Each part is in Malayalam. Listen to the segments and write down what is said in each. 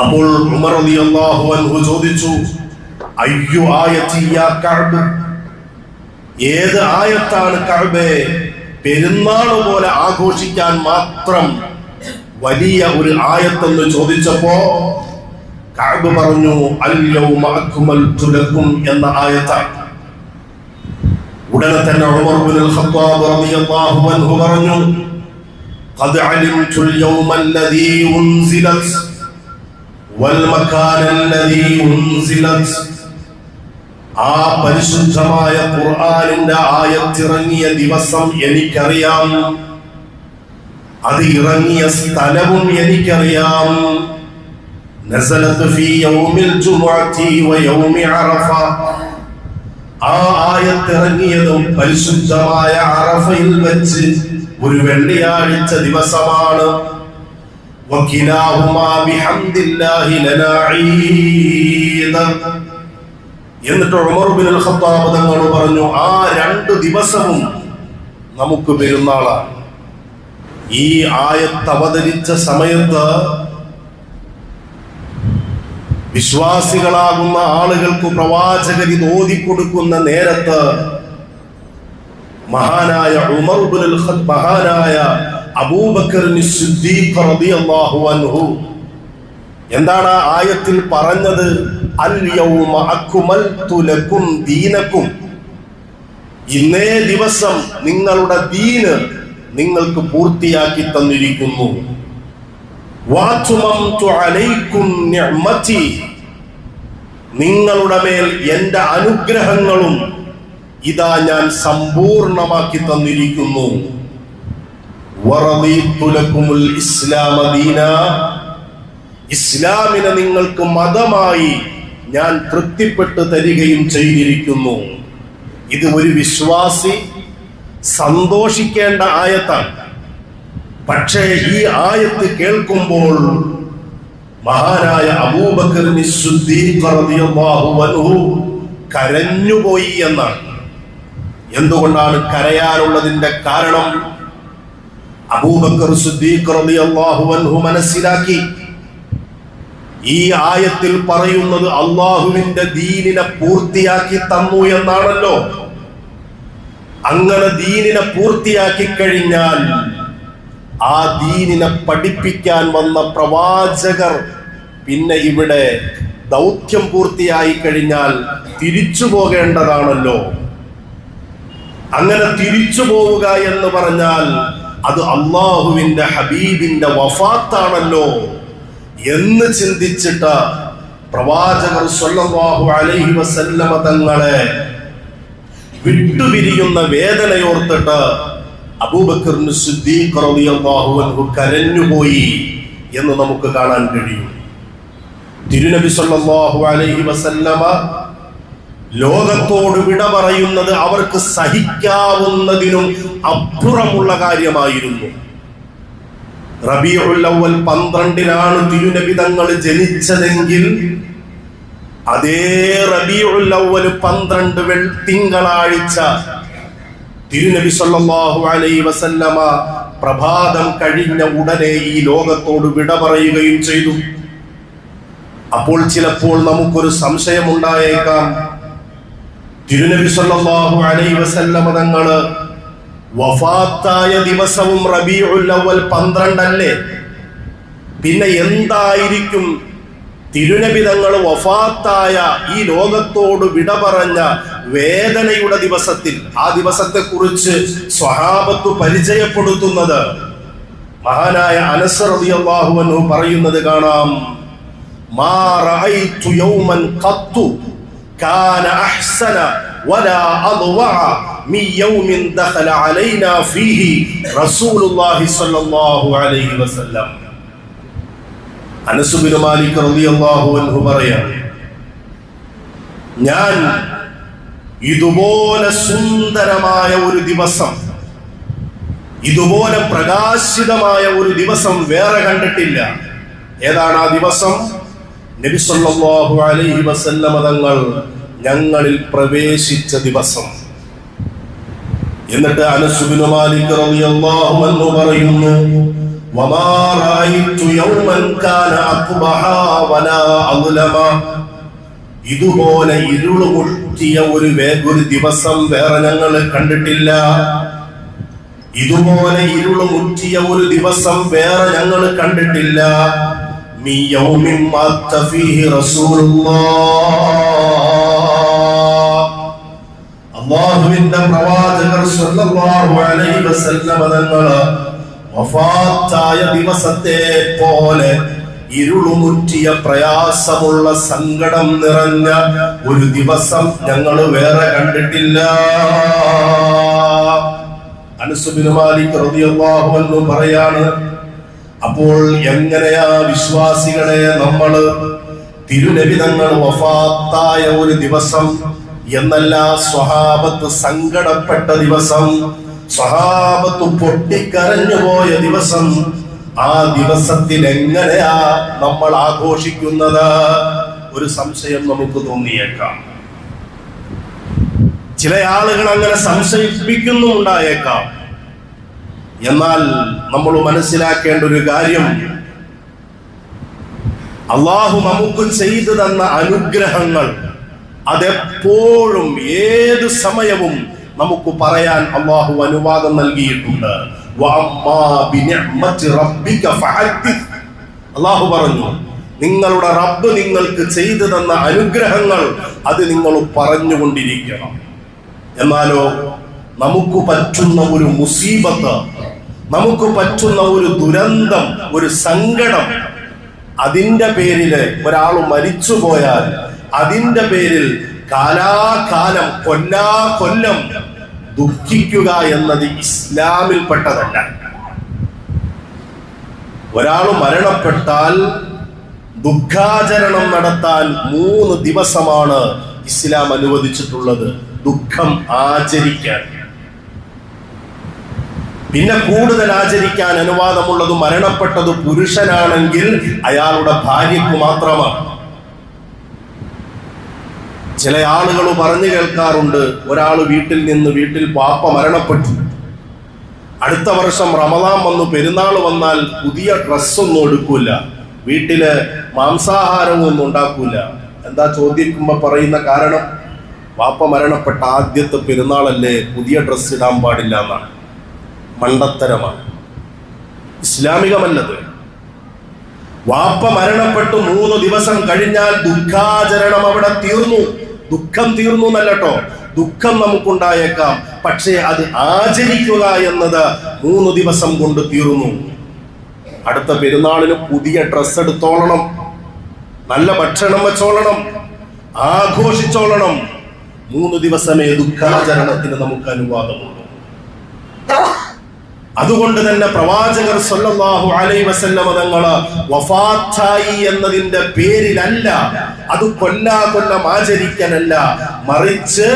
അപ്പോൾ ഉമർ അൻഹു ചോദിച്ചു അയ്യോ ആയത്തി യാ ഏത് ആയത്താണ് കഅബെ? പെരുന്നാൾ പോലെ ആഘോഷിക്കാൻ മാത്രം വലിയ ഒരു ആയത്തെന്ന് ചോദിച്ചപ്പോ കഅബ് പറഞ്ഞു അല്ലൗമ അക്മൽതു എന്ന ആയത്താണ്. ഉടനെ തന്നെ ഉമർ ഖത്താബ് അൻഹു പറഞ്ഞു ഖദ് والمكان الذي أنزلت ആ പരിശുദ്ധമായ ഖുർആനിന്റെ ആയത്തിറങ്ങിയ ദിവസം എനിക്കറിയാം അത് ഇറങ്ങിയ സ്ഥലവും എനിക്കറിയാം നസലത്ത് ഫീ യൗമിൽ ജുമുഅത്തി വയൗമി അറഫ ആ ആയത്തിറങ്ങിയതും പരിശുദ്ധമായ അറഫയിൽ വെച്ച് ഒരു വെള്ളിയാഴ്ച ദിവസമാണ് എന്നിട്ട് ഖത്താബ് തങ്ങൾ പറഞ്ഞു ആ രണ്ട് ദിവസവും നമുക്ക് പെരുന്നാളാണ് ഈ ആയത്ത് അവതരിച്ച സമയത്ത് വിശ്വാസികളാകുന്ന ആളുകൾക്ക് പ്രവാചകർ ഇത് ഓതിക്കൊടുക്കുന്ന നേരത്ത് മഹാനായ ഉമർ ഇബ്നുൽ ഖത്ത് മഹാനായ അൻഹു. എന്താണ് ആ ആയത്തിൽ പറഞ്ഞത്? അൽ ലക്കും ദീനക്കും. ഇന്നേ ദിവസം നിങ്ങളുടെ ദീന് നിങ്ങൾക്ക് പൂർത്തിയാക്കി തന്നിരിക്കുന്നു. നിങ്ങളുടെ മേൽ എന്റെ അനുഗ്രഹങ്ങളും ഇതാ ഞാൻ സമ്പൂർണമാക്കി തന്നിരിക്കുന്നു. ഇസ്ലാമിനെ നിങ്ങൾക്ക് മതമായി ഞാൻ തൃപ്തിപ്പെട്ട് തരികയും ചെയ്തിരിക്കുന്നു. ഇത് ഒരു വിശ്വാസി സന്തോഷിക്കേണ്ട ആയത്താണ്. പക്ഷേ ഈ ആയത്ത് കേൾക്കുമ്പോൾ മഹാനായ അബൂബക്കർ കരഞ്ഞുപോയി എന്നാണ്. എന്തുകൊണ്ടാണ് കരയാനുള്ളതിന്റെ കാരണം? അബൂബക്കർ സിദ്ദീഖ് റളിയല്ലാഹു അൻഹു മനസ്സിലാക്കി. ഈ ആയത്തിൽ പറയുന്നത് അള്ളാഹുവിന്റെ ദീനിനെ പൂർത്തിയാക്കി തന്നു എന്നാണല്ലോ. അങ്ങനെ ദീനിനെ പൂർത്തിയാക്കി കഴിഞ്ഞാൽ ആ ദീനിനെ പഠിപ്പിക്കാൻ വന്ന പ്രവാചകർ പിന്നെ ഇവിടെ ദൗത്യം പൂർത്തിയായി കഴിഞ്ഞാൽ തിരിച്ചു പോകേണ്ടതാണല്ലോ. അങ്ങനെ തിരിച്ചു പോവുക എന്ന് പറഞ്ഞാൽ അത് അള്ളാഹുവിന്റെ ഹബീബിന്റെ വഫാത്താണല്ലോ എന്ന് ചിന്തിച്ചിട്ട് പ്രവാചകർ സല്ലല്ലാഹു അലൈഹി വസല്ലമ തങ്ങളെ വിട്ടുപിരിയുന്ന വേദനയോർത്തിട്ട് അബൂബക്കർ സിദ്ദീഖ് റളിയല്ലാഹു അൻഹു കരഞ്ഞുപോയി എന്ന് നമുക്ക് കാണാൻ കഴിയും. തിരുനബി സല്ലല്ലാഹു അലൈഹി വസല്ലമ ലോകത്തോട് വിട പറയുന്നത് അവർക്ക് സഹിക്കാവുന്നതിനും അപ്പുറമുള്ള കാര്യമായിരുന്നു. റബീഉൽ അവൽ പന്ത്രണ്ടിനാണ് തിരുനബിതങ്ങൾ ജനിച്ചതെങ്കിൽ അതേ റബീഉൽ അവൽ പന്ത്രണ്ട് തിങ്കളാഴ്ച തിരുനബി സല്ലല്ലാഹു അലൈഹി വസല്ലമ പ്രഭാതം കഴിഞ്ഞ ഉടനെ ഈ ലോകത്തോട് വിട പറയുകയും ചെയ്തു. അപ്പോൾ ചിലപ്പോൾ നമുക്കൊരു സംശയമുണ്ടായേക്കാം. തിരുനബി സല്ലല്ലാഹു അലൈഹി വസല്ലമ തങ്ങൾ വഫാത്തായ ദിവസവും റബീഉൽ അവൽ പന്ത്രണ്ടല്ലേ? പിന്നെ എന്തായിരിക്കും തിരുനബി തങ്ങൾ വഫാത്തായ ഈ ലോകത്തോട് വിട പറഞ്ഞ വേദനയുടെ ദിവസത്തിൽ? ആ ദിവസത്തെ കുറിച്ച് സ്വഹാബത്ത് പരിചയപ്പെടുത്തുന്നത് മഹാനായ അനസ് റളിയല്ലാഹു അൻഹു പറയുന്നത് കാണാം. മാ റഅയ്തു യൗമൻ ഖത്തു. കാന അഹ്സന വലാ അദ്വഅ മിൻ യൗമിൻ ദഖല അലൈനാ ഫീഹി റസൂലുള്ളാഹി സ്വല്ലല്ലാഹു അലൈഹി വസല്ലം അനസ് ബിൻ മാലിക് റളിയല്ലാഹു അൻഹു പറയാണ് ഞാൻ ഇതുപോലെ സുന്ദരമായ ഒരു ദിവസം ഇതുപോലെ പ്രകാശിതമായ ഒരു ദിവസം വേറെ കണ്ടിട്ടില്ല. ഏതാണ് ആ ദിവസം? നബി സല്ലല്ലാഹു അലൈഹി വസല്ലമ തങ്ങൾ ഞങ്ങളിൽ പ്രവേശിച്ച ദിവസം. എന്നിട്ട് അനസ് അനസുബിന് മാലിക് റളിയല്ലാഹു അൻഹു പറയുന്നു വമാ റഅയ്തു യൗമൻ കാന അക്ബഹ വലാ അദ്ലമ. ഇതുപോലെ ഇരുൾ മുട്ടിയ ഒരു ഒരു ദിവസം വേറെ ഞങ്ങൾ കണ്ടിട്ടില്ല. ഇതുപോലെ ഇരുൾ മുറ്റിയ ഒരു ദിവസം വേറെ ഞങ്ങൾ കണ്ടിട്ടില്ല. മി യൗമിൻ മാത്ത ഫീഹി الله. അള്ളാഹുവിന്റെ പ്രവാചകർ സല്ലല്ലാഹു അലൈഹി വസല്ലമ തങ്ങൾ വഫാത്തായ ദിവസത്തെ പോലെ ഇരുളുമുറ്റിയ പ്രയാസമുള്ള സങ്കടം നിറഞ്ഞ ഒരു ദിവസം ഞങ്ങൾ വേറെ കണ്ടിട്ടില്ല. അനസുബിന് മാലിക് പറയാണ് അപ്പോൾ എങ്ങനെയാ വിശ്വാസികളെ നമ്മൾ തിരുനബി തങ്ങൾ വഫാത്തായ ഒരു ദിവസം എന്നല്ല സ്വഹാബത്ത് സങ്കടപ്പെട്ട ദിവസം സ്വഹാബത്ത് പൊട്ടിക്കരഞ്ഞു പോയ ദിവസം ആ ദിവസത്തിൽ എങ്ങനെയാ നമ്മൾ ആഘോഷിക്കുന്നത്? ഒരു സംശയം നമുക്ക് തോന്നിയേക്കാം. ചില ആളുകൾ അങ്ങനെ സംശയിപ്പിക്കുന്നുണ്ടായേക്കാം എന്നാൽ നമ്മൾ മനസ്സിലാക്കേണ്ട ഒരു കാര്യം. അള്ളാഹു നമുക്ക് ചെയ്തു തന്ന അനുഗ്രഹങ്ങൾ അതെപ്പോഴും ഏത് സമയവും നമുക്ക് പറയാൻ അള്ളാഹു അനുവാദം നൽകിയിട്ടുണ്ട്. അള്ളാഹു പറഞ്ഞു നിങ്ങളുടെ റബ്ബ് നിങ്ങൾക്ക് ചെയ്തു തന്ന അനുഗ്രഹങ്ങൾ അത് നിങ്ങൾ പറഞ്ഞുകൊണ്ടിരിക്കണം. എന്നാലോ നമുക്ക് പറ്റുന്ന ഒരു മുസീബത്ത് നമുക്ക് പറ്റുന്ന ഒരു ദുരന്തം ഒരു സങ്കടം അതിന്റെ പേരിൽ ഒരാൾ മരിച്ചു പോയാൽ അതിന്റെ പേരിൽ കാലാകാലം കൊല്ലാ കൊല്ലം ദുഃഖിക്കുക എന്നത് ഇസ്ലാമിൽപ്പെട്ടതല്ല. ഒരാൾ മരണപ്പെട്ടാൽ ദുഃഖാചരണം നടത്താൻ മൂന്ന് ദിവസമാണ് ഇസ്ലാം അനുവദിച്ചിട്ടുള്ളത്. ദുഃഖം ആചരിക്കാൻ. പിന്നെ കൂടുതൽ ആചരിക്കാൻ അനുവാദമുള്ളത് മരണപ്പെട്ടത് പുരുഷനാണെങ്കിൽ അയാളുടെ ഭാര്യയ്ക്ക് മാത്രമാണ്. ചില ആളുകൾ പറഞ്ഞു കേൾക്കാറുണ്ട് ഒരാൾ വീട്ടിൽ നിന്ന് വീട്ടിൽ പാപ്പ മരണപ്പെട്ടു. അടുത്ത വർഷം റമദാൻ വന്നു പെരുന്നാൾ വന്നാൽ പുതിയ ഡ്രസ്സൊന്നും എടുക്കൂല വീട്ടിൽ മാംസാഹാരവും ഒന്നും ഉണ്ടാക്കൂല. എന്താ ചോദിക്കുമ്പോ പറയുന്ന കാരണം? വാപ്പ മരണപ്പെട്ട ആദ്യത്തെ പെരുന്നാളല്ലേ പുതിയ ഡ്രസ്സ് ഇടാൻ പാടില്ല എന്നാണ്. മണ്ടത്തരമാണ്. ഇസ്ലാമികമല്ലത്. വാപ്പ മരണപ്പെട്ടു മൂന്ന് ദിവസം കഴിഞ്ഞാൽ ദുഃഖാചരണം അവിടെ തീർന്നു. ദുഃഖം തീർന്നു എന്നല്ലട്ടോ ദുഃഖം നമുക്കുണ്ടായേക്കാം. പക്ഷേ അത് ആചരിക്കുക എന്നത് മൂന്ന് ദിവസം കൊണ്ട് തീർന്നു. അടുത്ത പെരുന്നാളിന് പുതിയ ഡ്രസ്സ് എടുത്തോളണം. നല്ല ഭക്ഷണം വെച്ചോളണം. ആഘോഷിച്ചോളണം. മൂന്ന് ദിവസമേ ദുഃഖാചരണത്തിന് നമുക്ക് അനുവാദമുള്ളൂ. അതുകൊണ്ട് തന്നെ പ്രവാചകർ സല്ലല്ലാഹു അലൈഹി വസല്ലമ തങ്ങൾ വഫാത്തായി എന്നതിന്റെ പേരിലല്ല അത് കൊല്ലാ കൊല്ലം ആചരിക്കാനല്ല മറിച്ച്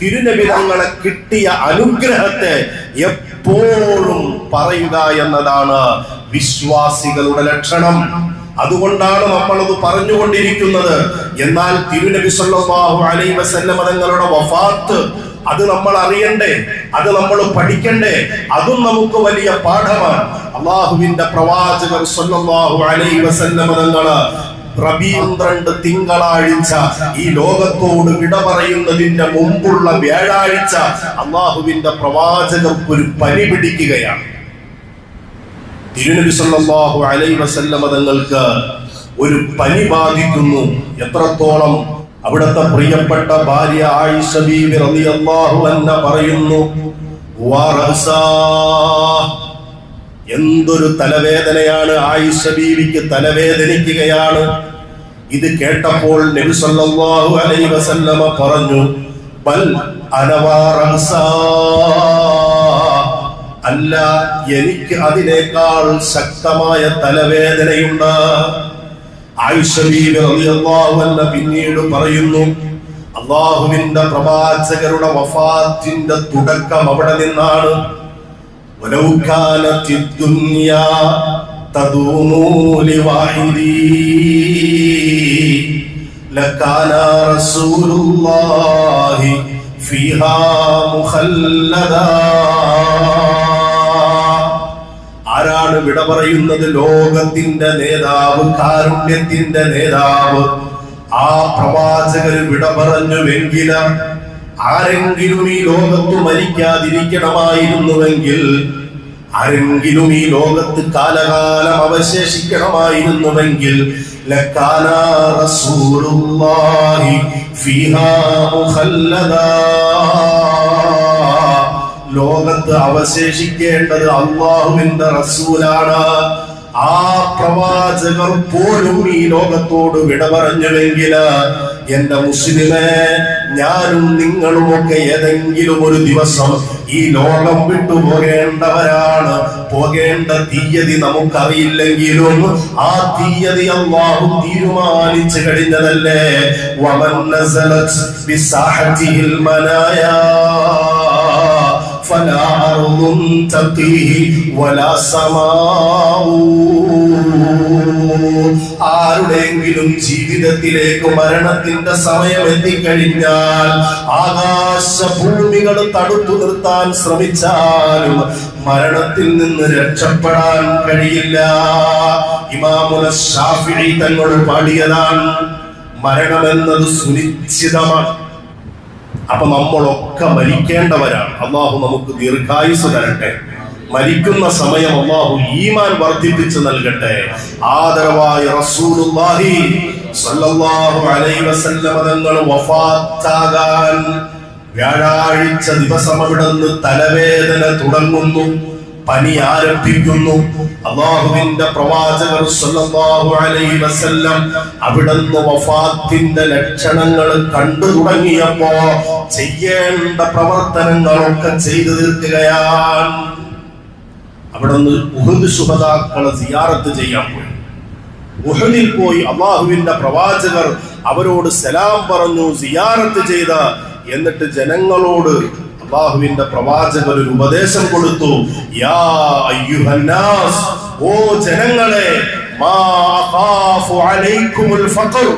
തിരുനബി തങ്ങളെ കിട്ടിയ അനുഗ്രഹത്തെ എപ്പോഴും പറയുക എന്നതാണ് വിശ്വാസികളുടെ ലക്ഷണം. അതുകൊണ്ടാണ് നമ്മളത് പറഞ്ഞുകൊണ്ടിരിക്കുന്നത്. എന്നാൽ തിരുനബി സല്ലല്ലാഹു അലൈഹി വസല്ലമ തങ്ങളുടെ വഫാത്ത് അത് നമ്മൾ അറിയണ്ടേ അത് നമ്മൾ പഠിക്കണ്ടേ അതും നമുക്ക് വലിയ പാഠമാണ്. അള്ളാഹുവിന്റെ പ്രവാചകർ സല്ലല്ലാഹു അലൈഹി വസല്ലമ തങ്ങൾ റബീന്ദ്രണ്ട് തിങ്കളാഴ്ച ഈ ലോകത്തോട് വിട പറയുന്നതിന്റെ മുമ്പുള്ള വ്യാഴാഴ്ച അള്ളാഹുവിന്റെ പ്രവാചകർക്ക് ഒരു പനി പിടിക്കുകയാണ്. തിരുനബി സല്ലല്ലാഹു അലൈഹി വസല്ലമ തങ്ങൾക്ക് ഒരു പനി ബാധിക്കുന്നു. എത്രത്തോളം അവിടുത്തെ പ്രിയപ്പെട്ട ഭാര്യ ആയിഷ ബീവി റളിയല്ലാഹു അൻഹ പറയുന്നു. എന്തൊരു തലവേദനയാണ് ആയിഷ ബീവിക്ക് തലവേദനിക്കുകയാണ് ഇത് കേട്ടപ്പോൾ നബി സല്ലല്ലാഹു അലൈഹി വസല്ലമ പറഞ്ഞു ബൽ അല്ല എനിക്ക് അതിനേക്കാൾ ശക്തമായ തലവേദനയുണ്ട് പിന്നീട് പറയുന്നു അള്ളാഹുവിന്റെ പ്രവാചകരുടെ വഫാത്തിന്റെ തുടക്കം അവിടെ നിന്നാണ് ولو كانت الدنيا تدوم لواحدي لكان رسول الله فيها مخلدا ആരാണ് വിട പറയുന്നത്? ലോകത്തിന്റെ നേതാവ് കാരുണ്യത്തിന്റെ നേതാവ്. ആ പ്രവാചകർ വിട പറഞ്ഞുവെങ്കിൽ ആരെങ്കിലും ഈ ലോകത്ത് മരിക്കാതിരിക്കണമായിരുന്നുവെങ്കിൽ ആരെങ്കിലും ഈ ലോകത്ത് കാലകാലം അവശേഷിക്കണമായിരുന്നുവെങ്കിൽ ലക്കാന ലോകത്ത് അവശേഷിക്കേണ്ടത് അള്ളാഹുവിന്റെ റസൂലാണ്. ആ പ്രവാചകർ പോലും ഈ ലോകത്തോട് വിട പറഞ്ഞുവെങ്കിൽ എന്റെ മുസ്ലിമെ ഞാനും നിങ്ങളുമൊക്കെ ഏതെങ്കിലും ഒരു ദിവസം ഈ ലോകം വിട്ടു പോകേണ്ടവരാണ്. പോകേണ്ട തീയതി നമുക്കറിയില്ലെങ്കിലും ആ തീയതി അള്ളാഹു തീരുമാനിച്ചു കഴിഞ്ഞതല്ലേ? വമൻ മനായാ. فلا أرض تقيه ولا سماء ആരുടെയെങ്കിലും ജീവിതത്തിലേക്ക് മരണത്തിന്റെ സമയം എത്തിക്കഴിഞ്ഞാൽ ആകാശഭൂമികൾ തടുത്തു നിർത്താൻ ശ്രമിച്ചാലും മരണത്തിൽ നിന്ന് രക്ഷപ്പെടാൻ കഴിയില്ല ഇമാമുല ഷാഫിഴി തങ്ങൾ പാടിയതാണ് മരണമെന്നത് സുനിശ്ചിതമാണ് അപ്പൊ നമ്മളൊക്കെ മരിക്കേണ്ടവരാണ്. അള്ളാഹു നമുക്ക് ദീർഘായുസ് തരട്ടെ. മരിക്കുന്ന സമയം അള്ളാഹു ഈമാൻ വർദ്ധിപ്പിച്ച് നൽകട്ടെ. ആദരവായ റസൂലുള്ളാഹി സല്ലല്ലാഹു അലൈഹി വസല്ലമ തങ്ങൾ വഫാത്താകാൻ വ്യാഴാഴ്ച ദിവസം അവിടെ നിന്ന് തലവേദന തുടങ്ങുന്നു. പനി ആരംഭിക്കുന്നു. അള്ളാഹുവിന്റെ പ്രവാചകർ അലൈഹി വസല്ലം അവിടുന്ന് വഫാത്തിന്റെ ലക്ഷണങ്ങൾ കണ്ടു തുടങ്ങിയപ്പോ ചെയ്യേണ്ട പ്രവർത്തനങ്ങളൊക്കെ ചെയ്തു തീർക്കുകയാണ്. അവിടുന്ന് ഉഹദ് ശുഭതാക്കളെ സിയാറത്ത് ചെയ്യാൻ പോയി. ഉഹദിൽ പോയി അള്ളാഹുവിന്റെ പ്രവാചകർ അവരോട് സലാം പറഞ്ഞു സിയാറത്ത് ചെയ്ത എന്നിട്ട് ജനങ്ങളോട് അള്ളാഹുവിന്റെ പ്രവാചകൻ ഒരു ഉപദേശം കൊടുത്തു. യാ അയ്യുഹന്നാസ് ഓ ജനങ്ങളെ മാ അഖാഫു അലൈക്കുമുൽ ഫഖർ.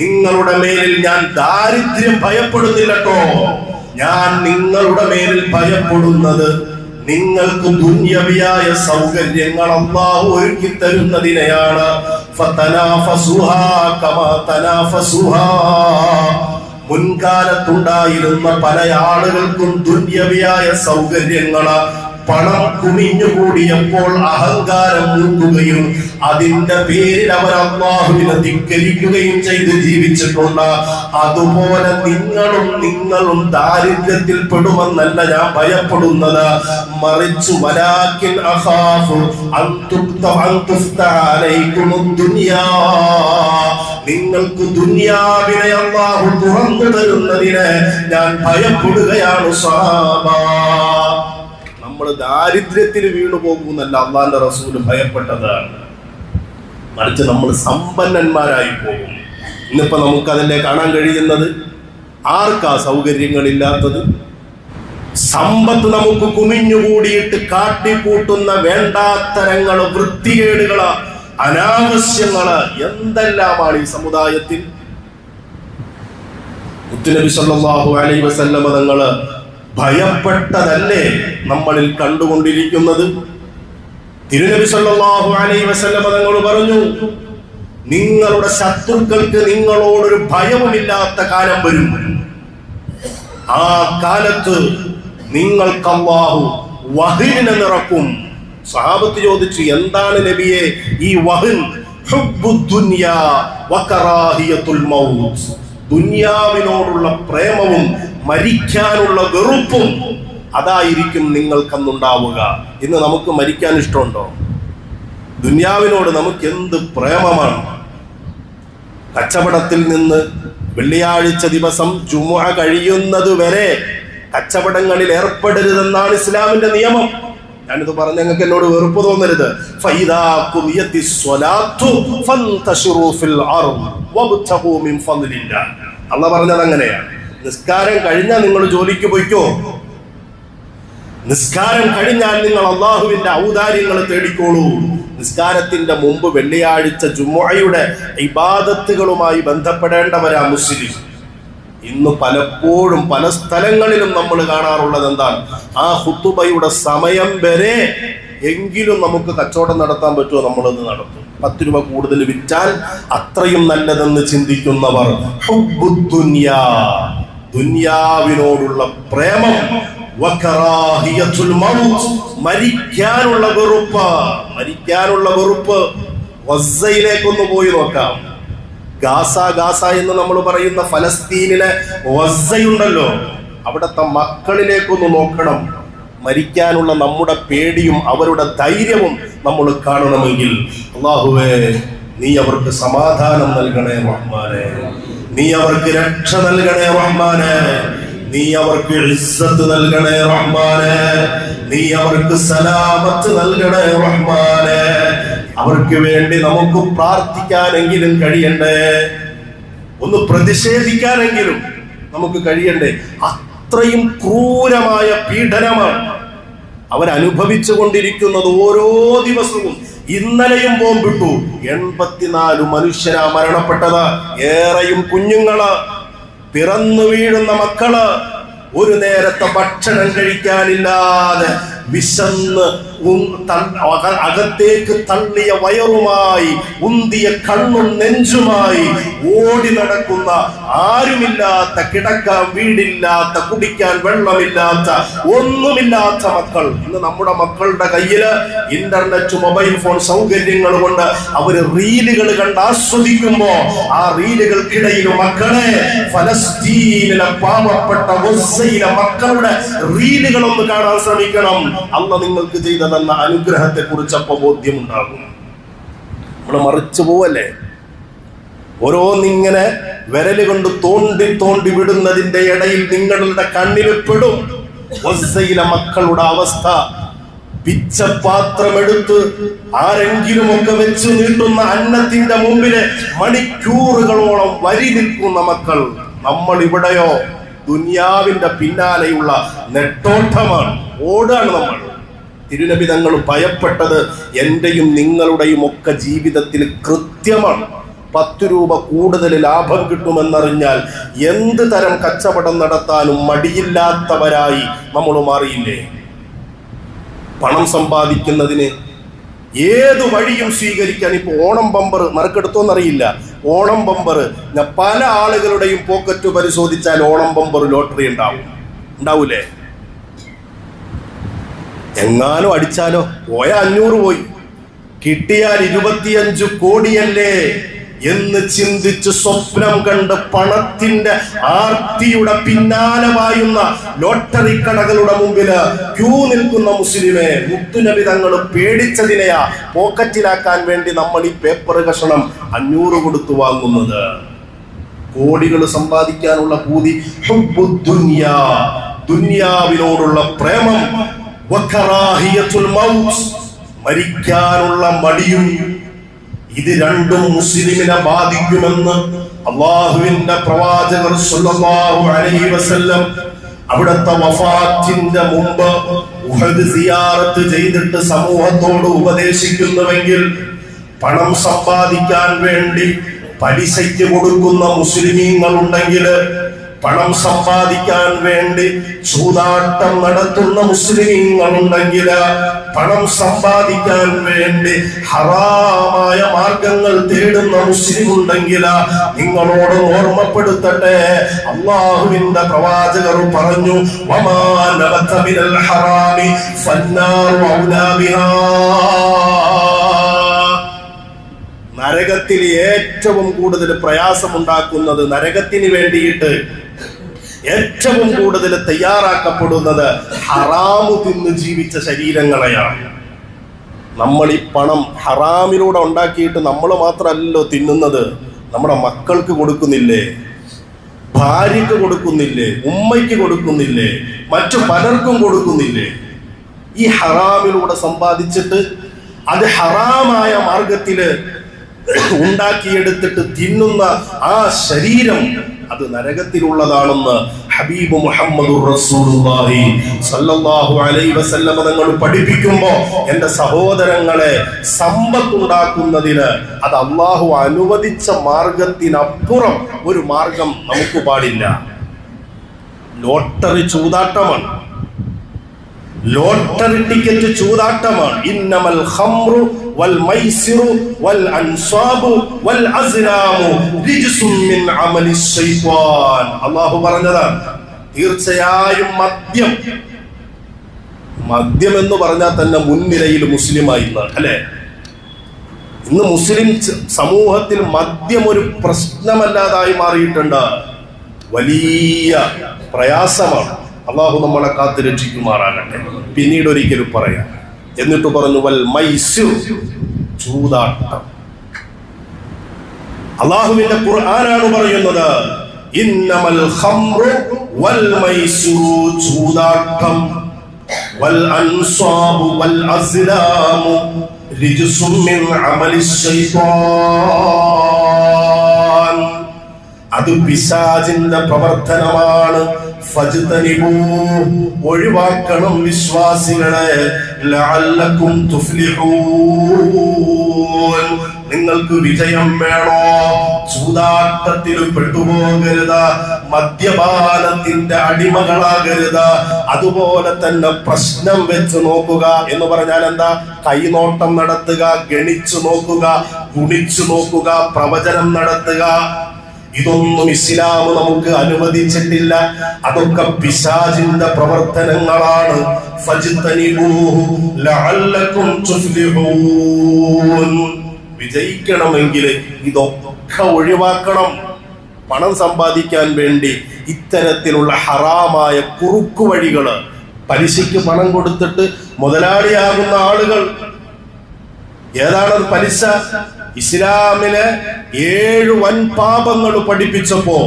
നിങ്ങളുടെ മേലിൽ ഞാൻ ദാരിദ്ര്യം ഭയപ്പെടുന്നില്ലട്ടോ ഞാൻ നിങ്ങളുടെ മേലിൽ ഭയപ്പെടുന്നത് നിങ്ങൾക്ക് ദുന്യവിയായ സൗകര്യങ്ങൾ അള്ളാഹു ഒരുക്കി തരുന്നതിനെയാണ്. ഫതനാഫസുഹാ കമാ തനാഫസുഹാ. മുൻകാലത്തുണ്ടായിരുന്ന പല ആളുകൾക്കും ദുന്യവിയായ സൗകര്യങ്ങൾ പണം കുമിഞ്ഞുകൂടിയപ്പോൾ അഹങ്കാരം മൂക്കുകയും അതിന്റെ പേരിൽ അവർ അള്ളാഹുവിനെ ധിക്കരിക്കുകയും ചെയ്ത് ജീവിച്ചിട്ടുണ്ട്. അതുപോലെ നിങ്ങളും നിങ്ങളും ദാരിദ്ര്യത്തിൽ പെടുമെന്നല്ല ഞാൻ ഭയപ്പെടുന്നത്. മറിച്ചു വലാക്കിൻ അഖാഫു. നിങ്ങൾക്ക് ദുനിയാവിനെ അള്ളാഹു തുറന്നു തരുന്നതിന് ഞാൻ ഭയപ്പെടുകയാണ് സ്വഹാബ നമ്മൾ ദാരിദ്ര്യത്തിൽ വീണു പോകുമെന്നല്ല അള്ളാന്റെ റസൂൽ ഭയപ്പെട്ടതാണ് മറിച്ച് നമ്മൾ സമ്പന്നന്മാരായി പോകും. ഇന്നിപ്പോ നമുക്ക് അതിനെ കാണാൻ കഴിയുന്നത് ആർക്കാ സൗകര്യങ്ങളില്ലാത്തത്? സമ്പത്ത് നമുക്ക് കുമിഞ്ഞുകൂടിയിട്ട് കാട്ടിക്കൂട്ടുന്ന വേണ്ടാത്തരങ്ങൾ വൃത്തികേടുകൾ അനാവശ്യങ്ങൾ എന്തെല്ലാമാണ് ഈ സമുദായത്തിൽ? മുത്തുനബി സല്ലാഹു അലൈഹി വസല്ലമ തങ്ങൾ ഭയപ്പെട്ടതല്ലേ നമ്മളിൽ കണ്ടുകൊണ്ടിരിക്കുന്നത്? തിരുനബി സല്ലല്ലാഹു അലൈഹി വസല്ലമ തങ്ങൾ പറഞ്ഞു നിങ്ങളുടെ ശത്രുക്കൾക്ക് നിങ്ങളോടൊരു ഭയവുമില്ലാത്ത കാലം വരും. ആ കാലത്ത് നിങ്ങൾക്ക് അള്ളാഹു വഹിനെ നിറക്കും. സഹാബത്ത് ചോദിച്ചു എന്താണ് നബിയെ ഈ വഹിൻ? ദുന്യാവിനോടുള്ള പ്രേമവും മരിക്കാനുള്ള വെറുപ്പും അതായിരിക്കും നിങ്ങൾക്കന്നുണ്ടാവുക. ഇന്ന് നമുക്ക് മരിക്കാൻ ഇഷ്ടമുണ്ടോ? ദുന്യാവിനോട് നമുക്ക് എന്ത് പ്രേമമാണ്? കച്ചവടത്തിൽ നിന്ന് വെള്ളിയാഴ്ച ദിവസം ജുമുഅ കഴിയുന്നത് വരെ കച്ചവടങ്ങളിൽ ഏർപ്പെടരുതെന്നാണ് ഇസ്ലാമിന്റെ നിയമം. ഞാനിത് പറഞ്ഞ ഞങ്ങൾക്ക് എന്നോട് വെറുപ്പ് തോന്നരുത്. അള്ളാഹ് പറഞ്ഞത് അങ്ങനെയാണ്. നിസ്കാരം കഴിഞ്ഞാൽ നിങ്ങൾ ജോലിക്ക് പോയിക്കോ? നിസ്കാരം കഴിഞ്ഞാൽ നിങ്ങൾ അള്ളാഹുവിന്റെ ഔദാര്യങ്ങൾ തേടിക്കോളൂ. നിസ്കാരത്തിന്റെ മുമ്പ് വെള്ളിയാഴ്ച ജുമുഅയുടെ ഇബാദത്തുകളുമായി ബന്ധപ്പെടേണ്ടവരാ മുസ്ലിം. ഇന്ന് പലപ്പോഴും പല സ്ഥലങ്ങളിലും നമ്മൾ കാണാറുള്ളത് എന്താണ്? ആ ഹുത്തുബയുടെ സമയം വരെ എങ്കിലും നമുക്ക് കച്ചവടം നടത്താൻ പറ്റുമോ? നമ്മളൊന്ന് നടത്തും. പത്ത് രൂപ കൂടുതൽ വിറ്റാൽ അത്രയും നല്ലതെന്ന് ചിന്തിക്കുന്നവർ ദുന്യാവിനോടുള്ള പ്രേമം മരിക്കാനുള്ള വെറുപ്പ് മരിക്കാനുള്ള വെറുപ്പ്. വസ്സയിലേക്കൊന്ന് പോയി നോക്കാം. ഗാസ ഗാസ എന്ന് നമ്മൾ പറയുന്ന ഫലസ്തീനിലെ വസ്സയുണ്ടല്ലോ. അവിടുത്തെ മക്കളിലേക്കൊന്ന് നോക്കണം. മരിക്കാനുള്ള നമ്മുടെ പേടിയും അവരുടെ ധൈര്യവും നമ്മൾ കാണണമെങ്കിൽ. അള്ളാഹുവേ നീ അവർക്ക് സമാധാനം നൽകണേ റഹ്മാനെ. നീ അവർക്ക് രക്ഷ നൽകണേ റഹ്മാനെ. നീ അവർക്ക് നൽകണേ റഹ്മാനെ. നീ അവർക്ക് സലാമത്ത് നൽകണേ റഹ്മാനെ. അവർക്ക് വേണ്ടി നമുക്ക് പ്രാർത്ഥിക്കാനെങ്കിലും കഴിയണ്ടേ? ഒന്ന് പ്രതിഷേധിക്കാനെങ്കിലും നമുക്ക് കഴിയണ്ടേ? അത്രയും ക്രൂരമായ പീഡനമാണ് അവരനുഭവിച്ചു കൊണ്ടിരിക്കുന്നത് ഓരോ ദിവസവും. ഇന്നലെയും ബോംബിട്ടു. എൺപത്തിനാല് മനുഷ്യരാ മരണപ്പെട്ടത്. ഏറെയും കുഞ്ഞുങ്ങൾ പിറന്നു വീഴുന്ന മക്കൾ ഒരു നേരത്തെ ഭക്ഷണം കഴിക്കാനില്ലാതെ വിശന്ന് അകത്തേക്ക് തള്ളിയ വയറുമായി ഉന്തിയ കണ്ണും നെഞ്ചുമായി ഓടി നടക്കുന്ന ആരുമില്ലാത്ത കിടക്കാൻ വീടില്ലാത്ത കുടിക്കാൻ വെള്ളമില്ലാത്ത ഒന്നുമില്ലാത്ത മക്കൾ. ഇന്ന് നമ്മുടെ മക്കളുടെ കയ്യിൽ ഇന്റർനെറ്റ് മൊബൈൽ ഫോൺ സൗകര്യങ്ങൾ കൊണ്ട് അവർ റീലുകൾ കണ്ട് ആസ്വദിക്കുമ്പോ ആ റീലുകൾക്കിടയിൽ മക്കളെ ഫലസ്തീനിലെ പാവപ്പെട്ട ഗസയിലെ മക്കളുടെ റീലുകൾ ഒന്ന് കാണാൻ ശ്രമിക്കണം. അന്ന് നിങ്ങൾക്ക് ചെയ്ത തന്ന അനുഗ്രഹത്തെ കുറിച്ച് അപ്പൊ ബോധ്യമുണ്ടാകും. നമ്മൾ മറിച്ചു പോവല്ലേ? ഓരോന്നിങ്ങനെ വിരൽ കൊണ്ട് തോണ്ടി തോണ്ടി വിടുന്നതിന്റെ ഇടയിൽ നിങ്ങളുടെ കണ്ണിൽ പെടും. ഗസയിലെ മക്കളുടെ അവസ്ഥ. പിച്ചപാത്രമെടുത്ത് ആരെങ്കിലും ഒക്കെ വെച്ച് നീട്ടുന്ന അന്നത്തിന്റെ മുമ്പിൽ മണിക്കൂറുകളോളം വരി നിൽക്കുന്ന മക്കൾ. നമ്മൾ ഇവിടെയോ ദുനിയാവിന്റെ പിന്നാലെയുള്ള നെട്ടോട്ടമാണ്. ഓടാണ് നമ്മൾ. തിരുനബി തങ്ങൾ ഭയപ്പെട്ടത് എന്റെയും നിങ്ങളുടെയും ഒക്കെ ജീവിതത്തിൽ കൃത്യമാണ്. പത്ത് രൂപ കൂടുതൽ ലാഭം കിട്ടുമെന്നറിഞ്ഞാൽ എന്ത് തരം കച്ചവടം നടത്താനും മടിയില്ലാത്തവരായി നമ്മൾ മാറിയില്ലേ? പണം സമ്പാദിക്കുന്നതിന് ഏത് വഴിയും സ്വീകരിക്കാൻ ഇപ്പോൾ ഓണം ബമ്പർ നറുക്കെടുത്തോന്നറിയില്ല. ഓണം ബമ്പർ പല ആളുകളുടെയും പോക്കറ്റ് പരിശോധിച്ചാൽ ഓണം ബമ്പർ ലോട്ടറി ഉണ്ടാവും. ഉണ്ടാവൂലേ? എങ്ങാനോ അടിച്ചാലോ? പോയ അഞ്ഞൂറ് പോയി. കിട്ടിയാൽ ഇരുപത്തിയഞ്ചു കോടിയല്ലേ? എന്ന് ചിന്തിച്ച് സ്വപ്നം കണ്ട് പണത്തിന്റെ ആർത്തിയുടെ പിന്നാലെ വായുന്ന ലോട്ടറി കടകളുടെ മുമ്പിൽ ക്യൂ നിൽക്കുന്ന മുസ്ലിമെ മുത്തുനബി തങ്ങൾ പേടിച്ചതിനെയാ പോക്കറ്റിലാക്കാൻ വേണ്ടി നമ്മൾ ഈ പേപ്പർ കഷണം അഞ്ഞൂറ് കൊടുത്തു വാങ്ങുന്നത്. കോടികൾ സമ്പാദിക്കാനുള്ള പൂതി ദുന്യാവിനോടുള്ള പ്രേമം. മരിക്കാനുള്ള മടിയും ഇത് രണ്ടും മുസ്ലിമിനെ ബാധിക്കുമെന്ന് അള്ളാഹുവിന്റെ പ്രവാചകർ അലൈഹി വസല്ലം അവിടുത്തെ വഫാത്തിന്റെ മുമ്പ് സിയാറത്ത് ചെയ്തിട്ട് സമൂഹത്തോട് ഉപദേശിക്കുന്നുവെങ്കിൽ പണം സമ്പാദിക്കാൻ വേണ്ടി പലിശയ്ക്ക് കൊടുക്കുന്ന മുസ്ലിമീങ്ങൾ ഉണ്ടെങ്കിൽ പണം സമ്പാദിക്കാൻ വേണ്ടി ചൂതാട്ടം നടത്തുന്ന മുസ്ലിങ്ങളുണ്ടെങ്കിൽ പണം സമ്പാദിക്കാൻ വേണ്ടി ഹറാമായ മാർഗങ്ങൾ തേടുന്ന മുസ്ലിം ഉണ്ടെങ്കിൽ നിങ്ങളോട് ഓർമ്മപ്പെടുത്തട്ടെ. അള്ളാഹുവിന്റെ പ്രവാചകർ പറഞ്ഞു ഹറാമി നരകത്തിൽ ഏറ്റവും കൂടുതൽ പ്രയാസമുണ്ടാക്കുന്നത് നരകത്തിന് വേണ്ടിയിട്ട് ഏറ്റവും കൂടുതൽ തയ്യാറാക്കപ്പെടുന്നത് ഹറാമു തിന്ന് ജീവിച്ച ശരീരങ്ങളെയാണ്. നമ്മൾ ഈ പണം ഹറാമിലൂടെ ഉണ്ടാക്കിയിട്ട് നമ്മൾ മാത്രമല്ലല്ലോ തിന്നുന്നത്. നമ്മുടെ മക്കൾക്ക് കൊടുക്കുന്നില്ലേ? ഭാര്യക്ക് കൊടുക്കുന്നില്ലേ? ഉമ്മയ്ക്ക് കൊടുക്കുന്നില്ലേ? മറ്റു പലർക്കും കൊടുക്കുന്നില്ലേ? ഈ ഹറാമിലൂടെ സമ്പാദിച്ചിട്ട് അത് ഹറാമായ മാർഗത്തിൽ ഉണ്ടാക്കിയെടുത്തിട്ട് തിന്നുന്ന ആ ശരീരം അത് നരകത്തിലുള്ളതാണെന്ന് ഹബീബ് മുഹമ്മദ് തങ്ങൾ പഠിപ്പിക്കുമ്പോൾ എന്റെ സഹോദരങ്ങളെ സമ്പത്തുണ്ടാക്കുന്നതിന് അത് അള്ളാഹു അനുവദിച്ച മാർഗത്തിനപ്പുറം ഒരു മാർഗം നമുക്ക് പാടില്ല. ലോട്ടറി ചൂതാട്ടമാണ്. ലോട്ടറി ടിക്കറ്റ് ചൂതാട്ടമാണ്. ഇന്നമൽ ഖംറു വൽ മൈസിറു വൽ അൻസാബു വൽ അസ്ലാമു റിജ്സും മിൻ അമലി ശൈത്വാൻ. അല്ലാഹു പറഞ്ഞതാണ് തീർച്ചയായും മദ്യം. മദ്യം എന്ന് പറഞ്ഞാൽ തന്നെ മുൻനിരയിൽ മുസ്ലിമായി അല്ലേ? ഇന്ന് മുസ്ലിം സമൂഹത്തിൽ മദ്യം ഒരു പ്രശ്നമല്ലാതായി മാറിയിട്ടുണ്ട്. വലിയ പ്രയാസമാണ്. അള്ളാഹു നമ്മളെ കാത്തു രക്ഷിക്കുമാറാകട്ടെ. പിന്നീട് ഒരിക്കലും പറയാം. എന്നിട്ട് പറഞ്ഞു വൽ മൈസു ചൂതാട്ടം. അള്ളാഹുവിന്റെ ഖുർആനാണ് പറയുന്നത് ഖംറു വൽ വൽ വൽ അസ്ലാമു മിൻ ശൈത്താൻ. അത് പിശാചിന്റെ പ്രവർത്തനമാണ്. ഒഴിവാക്കണം വിശ്വാസികളെ ലഅല്ലക്കും തുഫ്ലിഹൂൻ. നിങ്ങൾക്ക് വിജയം വേണോ? ചൂതാട്ടത്തിൽ പെട്ടുപോകരുത്. മദ്യപാനത്തിന്റെ അടിമകളാകരുത്. അതുപോലെ തന്നെ പ്രശ്നം വെച്ച് നോക്കുക എന്ന് പറഞ്ഞാൽ എന്താ? കൈനോട്ടം നടത്തുക ഗണിച്ചു നോക്കുക ഗുണിച്ചു നോക്കുക പ്രവചനം നടത്തുക. ഇതൊന്നും ഇസ്ലാം നമുക്ക് അനുവദിച്ചിട്ടില്ല. അതൊക്കെ പിശാചിന്റെ പ്രവർത്തനങ്ങളാണ്. വിജയിക്കണമെങ്കിൽ ഇതൊക്കെ ഒഴിവാക്കണം. പണം സമ്പാദിക്കാൻ വേണ്ടി ഇത്തരത്തിലുള്ള ഹറാമായ കുറുക്കു വഴികൾ പലിശയ്ക്ക് പണം കൊടുത്തിട്ട് മുതലാളിയാകുന്ന ആളുകൾ. ഏതാണത് പലിശ? ഇസ്ലാമിലെ ഏഴ് വൻ പാപങ്ങൾ പഠിപ്പിച്ചപ്പോ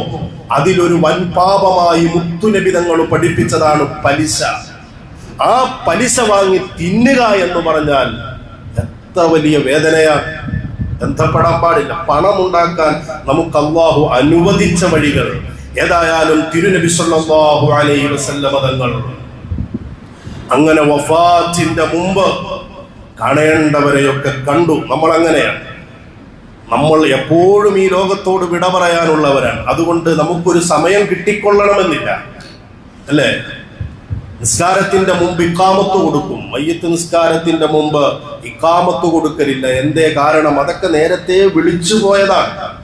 അതിലൊരു വൻ പാപമായി മുത്തുനബിതങ്ങൾ പഠിപ്പിച്ചതാണ് പലിശ. ആ പലിശ വാങ്ങി തിന്നുക എന്ന് പറഞ്ഞാൽ എത്ര വലിയ വേദനയാണ് ബന്ധപ്പെടാൻ പാടില്ല. പണം ഉണ്ടാക്കാൻ നമുക്ക് അള്ളാഹു അനുവദിച്ച വഴികൾ. ഏതായാലും തിരുനബി സല്ലല്ലാഹു അലൈഹി വസല്ലമ തങ്ങൾ അങ്ങനെ വഫാത്തിന്റെ മുമ്പ് കാണേണ്ടവരെയൊക്കെ കണ്ടു. നമ്മൾ അങ്ങനെയാണ് നമ്മൾ എപ്പോഴും ഈ ലോകത്തോട് വിട പറയാനുള്ളവരാണ്. അതുകൊണ്ട് നമുക്കൊരു സമയം കിട്ടിക്കൊള്ളണമെന്നില്ല. അല്ലേ? നിസ്കാരത്തിന്റെ മുമ്പ് ഇക്കാമത്ത് കൊടുക്കും. മയ്യത്ത് നിസ്കാരത്തിന്റെ മുമ്പ് ഇക്കാമത്ത് കൊടുക്കലില്ല. എന്തേ കാരണം? അതൊക്കെ നേരത്തെ വിളിച്ചു പോയതാണ്.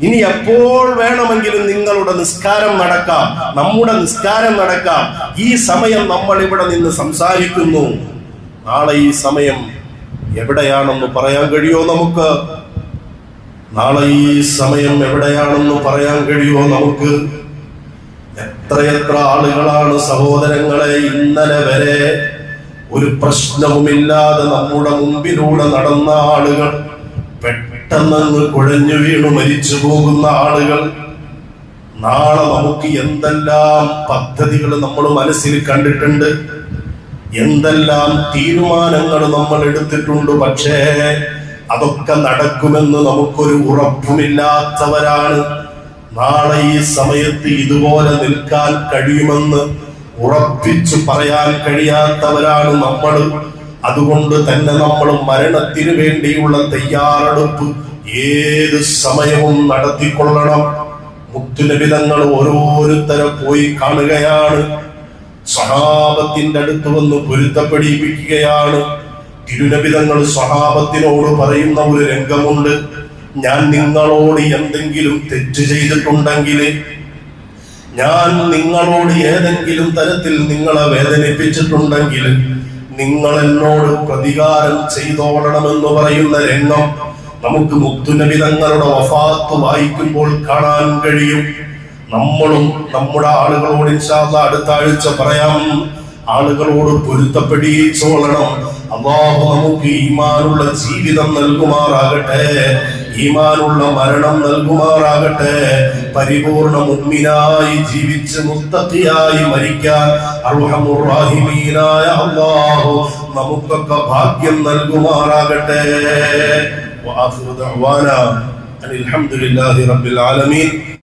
ഇനി എപ്പോൾ വേണമെങ്കിലും നിങ്ങളുടെ നിസ്കാരം നടക്കാം. നമ്മുടെ നിസ്കാരം നടക്കാം. ഈ സമയം നമ്മൾ ഇവിടെ നിന്ന് സംസാരിക്കുന്നു. നാളെ ഈ സമയം എവിടെയാണെന്ന് പറയാൻ കഴിയോ നമുക്ക്? നാളെ ഈ സമയം എവിടെയാണെന്ന് പറയാൻ കഴിയുമോ നമുക്ക്? എത്രയെത്ര ആളുകളാണ് സഹോദരങ്ങളെ ഇന്നലെ വരെ ഒരു പ്രശ്നവുമില്ലാതെ നമ്മുടെ മുമ്പിലൂടെ നടന്ന ആളുകൾ പെട്ടെന്നങ്ങ് കുഴഞ്ഞു വീണു മരിച്ചു പോകുന്ന ആളുകൾ. നാളെ നമുക്ക് എന്തെല്ലാം പദ്ധതികൾ നമ്മൾ മനസ്സിൽ കണ്ടിട്ടുണ്ട്? എന്തെല്ലാം തീരുമാനങ്ങൾ നമ്മൾ എടുത്തിട്ടുണ്ട്? പക്ഷേ അതൊക്കെ നടക്കുമെന്ന് നമുക്കൊരു ഉറപ്പുമില്ലാത്തവരാണ്. നാളെ ഈ സമയത്ത് ഇതുപോലെ നിൽക്കാൻ കഴിയുമെന്ന് ഉറപ്പിച്ചു പറയാൻ കഴിയാത്തവരാണ് നമ്മൾ. അതുകൊണ്ട് തന്നെ നമ്മൾ മരണത്തിന് വേണ്ടിയുള്ള തയ്യാറെടുപ്പ് ഏത് സമയവും നടത്തിക്കൊള്ളണം. മുത്തുലഭിതങ്ങൾ ഓരോരുത്തരെ പോയി കാണുകയാണ്. സഹാബത്തിന്റെ അടുത്ത് വന്ന് പൊരുത്തപ്പെടിപ്പിക്കുകയാണ്. തിരുനബിതങ്ങൾ സ്വഹാബത്തിനോട് പറയുന്ന ഒരു രംഗമുണ്ട്. ഞാൻ നിങ്ങളോട് എന്തെങ്കിലും തെറ്റ് ചെയ്തിട്ടുണ്ടെങ്കിൽ ഞാൻ നിങ്ങളോട് ഏതെങ്കിലും തരത്തിൽ നിങ്ങളെ വേദനിപ്പിച്ചിട്ടുണ്ടെങ്കിൽ നിങ്ങൾ എന്നോട് പ്രതികാരം ചെയ്തോളണമെന്ന് പറയുന്ന രംഗം നമുക്ക് മുത്തുനബി തങ്ങളുടെ വഫാത്ത് വായിക്കുമ്പോൾ കാണാൻ കഴിയും. നമ്മളും നമ്മുടെ ആളുകളോട് ഇൻഷാല്ല അടുത്ത ആഴ്ച പറയാം. ആളുകളോട് പൊരുത്തപ്പെടിയിച്ചോളണം അള്ളാഹു നമുക്ക് ഈമാനുള്ള ജീവിതം നൽകുമാറാകട്ടെ. ഈമാനുള്ള മരണം നൽകുമാറാകട്ടെ. പരിപൂർണ മുഗ്മിനായി ജീവിച്ച് മുത്തത്തിയായി മരിക്കാൻ അർഹമുറാഹിമീനായ അള്ളാഹു നമുക്കൊക്കെ ഭാഗ്യം നൽകുമാറാകട്ടെ. വാഹു ദഹ്വാന അലഹമുല്ലാഹി റബ്ബിൽ ആലമീൻ.